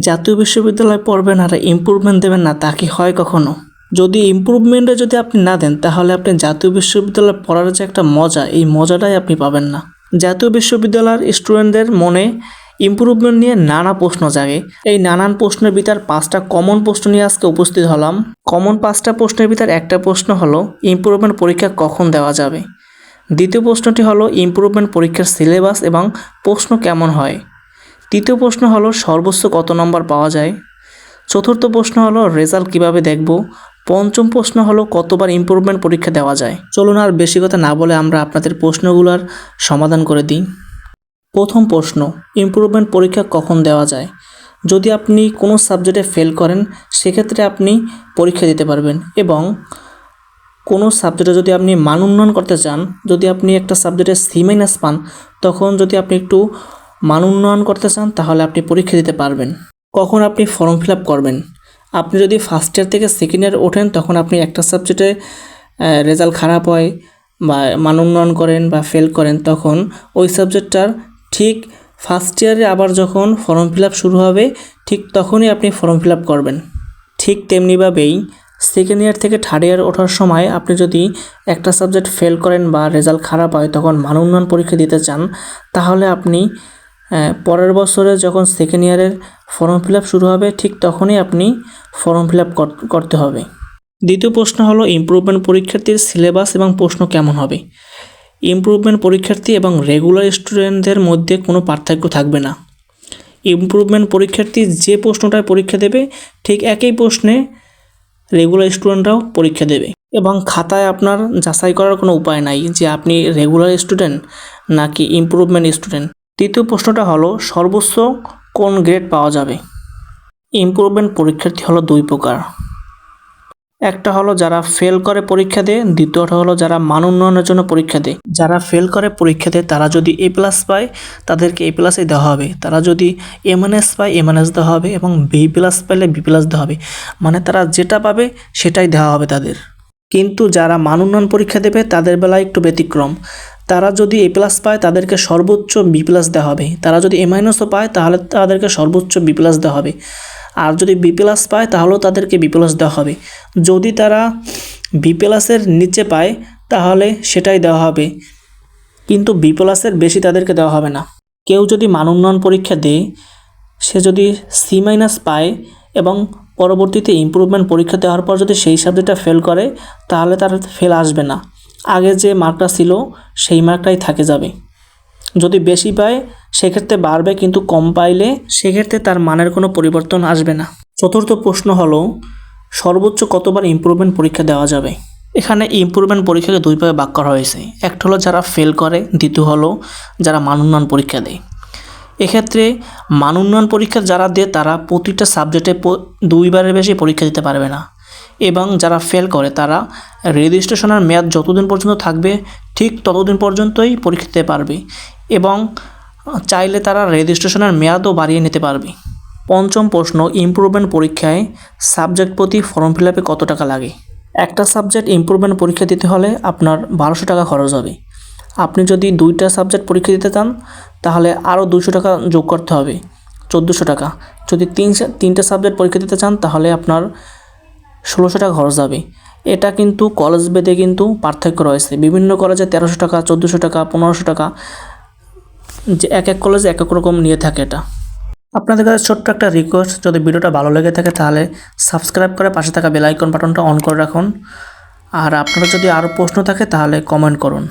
জাতীয় বিশ্ববিদ্যালয়ে পড়বেন আর ইম্প্রুভমেন্ট দেবেন না, তা কি হয় কখনো? যদি ইম্প্রুভমেন্টে যদি আপনি না দেন, তাহলে আপনি জাতীয় বিশ্ববিদ্যালয়ে পড়ার যে একটা মজা, এই মজাটাই আপনি পাবেন না। জাতীয় বিশ্ববিদ্যালয়ের স্টুডেন্টদের মনে ইম্প্রুভমেন্ট নিয়ে নানা প্রশ্ন জাগে। এই নানান প্রশ্নের ভিতর পাঁচটা কমন প্রশ্ন নিয়ে আজকে উপস্থিত হলাম। কমন পাঁচটা প্রশ্নের ভিতর একটা প্রশ্ন হলো ইম্প্রুভমেন্ট পরীক্ষা কখন দেওয়া যাবে? দ্বিতীয় প্রশ্নটি হলো ইম্প্রুভমেন্ট পরীক্ষার সিলেবাস এবং প্রশ্ন কেমন হয়? তৃতীয় প্রশ্ন হলো, সর্বোচ্চ কত নম্বর পাওয়া যায়? চতুর্থ প্রশ্ন হলো, রেজাল্ট কীভাবে দেখব? পঞ্চম প্রশ্ন হলো, কতবার ইম্প্রুভমেন্ট পরীক্ষা দেওয়া যায়? চলুন আর বেশি কথা না বলে আমরা আপনাদের প্রশ্নগুলোর সমাধান করে দিই। প্রথম প্রশ্ন ইম্প্রুভমেন্ট পরীক্ষা কখন দেওয়া যায়? যদি আপনি কোনো সাবজেক্টে ফেল করেন, সেক্ষেত্রে আপনি পরীক্ষা দিতে পারবেন এবং কোনো সাবজেক্টে যদি আপনি মান উন্নয়ন করতে চান, যদি আপনি একটা সাবজেক্টে সি মাইনাস পান, তখন যদি আপনি একটু মান উন্নয়ন করতে চান, তাহলে আপনি পরীক্ষা দিতে পারবেন। কখন আপনি ফর্ম ফিল আপ করবেন? আপনি যদি ফার্স্ট ইয়ার থেকে সেকেন্ড ইয়ার ওঠেন, তখন আপনি একটা সাবজেক্টে রেজাল্ট খারাপ হয় বা মান উন্নয়ন করেন বা ফেল করেন, তখন ওই সাবজেক্টটার ঠিক ফার্স্ট ইয়ারে আবার যখন ফর্ম ফিল আপ শুরু হবে, ঠিক তখনই আপনি ফর্ম ফিল আপ করবেন। ঠিক তেমনিভাবেই সেকেন্ড ইয়ার থেকে থার্ড ইয়ার ওঠার সময় আপনি যদি একটা সাবজেক্ট ফেল করেন বা রেজাল্ট খারাপ হয়, তখন মান উন্নয়ন পরীক্ষা দিতে চান, তাহলে আপনি পরের বছরে যখন সেকেন্ড ইয়ারের ফর্ম ফিল শুরু হবে, ঠিক তখনই আপনি ফর্ম ফিল করতে হবে। দ্বিতীয় প্রশ্ন হলো ইমপ্রুভমেন্ট পরীক্ষার্থীর সিলেবাস এবং প্রশ্ন কেমন হবে? ইমপ্রুভমেন্ট পরীক্ষার্থী এবং রেগুলার স্টুডেন্টদের মধ্যে কোনো পার্থক্য থাকবে না। ইমপ্রুভমেন্ট পরীক্ষার্থী যে প্রশ্নটায় পরীক্ষা দেবে, ঠিক একই প্রশ্নে রেগুলার স্টুডেন্টরাও পরীক্ষা দেবে। এবং খাতায় আপনার যাচাই করার কোনো উপায় নাই যে আপনি রেগুলার স্টুডেন্ট নাকি ইমপ্রুভমেন্ট স্টুডেন্ট তৃতীয় প্রশ্নটা হলো, সর্বোচ্চ কোন গ্রেড পাওয়া যাবে? ইমপ্রুভমেন্ট পরীক্ষার্থী হলো দুই প্রকার। একটা হলো যারা ফেল করে পরীক্ষা দেয়, দ্বিতীয়টা হলো যারা মান উন্নয়নের জন্য পরীক্ষা দেয়। যারা ফেল করে পরীক্ষা দেয়, তারা যদি এ প্লাস পায়, তাদেরকে এ প্লাসই দেওয়া হবে। তারা যদি এমএনএস পায় এমএনএস দেওয়া হবে এবং বি প্লাস পাইলে বি প্লাস দেওয়া হবে। মানে তারা যেটা পাবে, সেটাই দেওয়া হবে তাদের। কিন্তু যারা মান উন্নয়ন পরীক্ষা দেবে, তাদের বেলায় একটু ব্যতিক্রম। তারা যদি এ প্লাস পায়, তাদেরকে সর্বোচ্চ বি প্লাস দেওয়া হবে। তারা যদি এ মাইনাসও পায়, তাহলে তাদেরকে সর্বোচ্চ বি প্লাস দেওয়া হবে। আর যদি বি প্লাস পায়, তাহলেও তাদেরকে বি প্লাস দেওয়া হবে। যদি তারা বি প্লাসের নিচে পায়, তাহলে সেটাই দেওয়া হবে। কিন্তু বি প্লাসের বেশি তাদেরকে দেওয়া হবে না। কেউ যদি মান উন্নয়ন পরীক্ষা দেয়, সে যদি সি মাইনাস পায় এবং পরবর্তীতে ইমপ্রুভমেন্ট পরীক্ষা দেওয়ার পর যদি সেই সাবজেক্টটা ফেল করে, তাহলে তার ফেল আসবে না। আগে যে মার্কটা ছিল, সেই মার্কটাই থাকে যাবে। যদি বেশি পায়, সেক্ষেত্রে বাড়বে, কিন্তু কম পাইলে সেক্ষেত্রে তার মানের কোনো পরিবর্তন আসবে না। চতুর্থ প্রশ্ন হলো, সর্বোচ্চ কতবার ইমপ্রুভমেন্ট পরীক্ষা দেওয়া যাবে? এখানে ইমপ্রুভমেন্ট পরীক্ষাকে দুই ভাগে করা হয়েছে। একটা হলো যারা ফেল করে, দ্বিতীয় হলো যারা মান উন্নয়ন পরীক্ষা দেয়। এক্ষেত্রে মান উন্নয়ন পরীক্ষা যারা দেয়, তারা প্রতিটা সাবজেক্টে দুইবারের বেশি পরীক্ষা দিতে পারবে না। এবং যারা ফেল করে, তারা রেজিস্ট্রেশনের মেয়াদ যতদিন পর্যন্ত থাকবে, ঠিক ততদিন পর্যন্তই পরীক্ষা দিতে পারবে এবং চাইলে তারা রেজিস্ট্রেশনের মেয়াদও বাড়িয়ে নিতে পারবে। পঞ্চম প্রশ্ন ইমপ্রুভমেন্ট পরীক্ষায় সাবজেক্ট প্রতি ফর্ম ফিল আপে কত টাকা লাগে? একটা সাবজেক্ট ইমপ্রুভমেন্ট পরীক্ষা দিতে হলে আপনার বারোশো টাকা খরচ হবে। আপনি যদি দুইটা সাবজেক্ট পরীক্ষা দিতে চান, তাহলে আরও দুশো টাকা যোগ করতে হবে, চোদ্দোশো টাকা। যদি তিন তিনটে সাবজেক্ট পরীক্ষা দিতে চান, তাহলে আপনার ষোলোশো টাকা খরচ হবে। এটা কিন্তু কলেজ বেদে কিন্তু পার্থক্য রয়েছে। বিভিন্ন কলেজে তেরোশো টাকা, চোদ্দোশো টাকা, পনেরোশো টাকা, যে এক এক কলেজে এক এক রকম নিয়ে থাকে এটা। আপনাদের কাছে ছোট্ট একটা রিকোয়েস্ট যদি ভিডিওটা ভালো লেগে থাকে তাহলে সাবস্ক্রাইব করে পাশে থাকা বেলাইকন বাটনটা অন করে রাখুন। আর আপনারা যদি আরও প্রশ্ন থাকে তাহলে কমেন্ট করুন।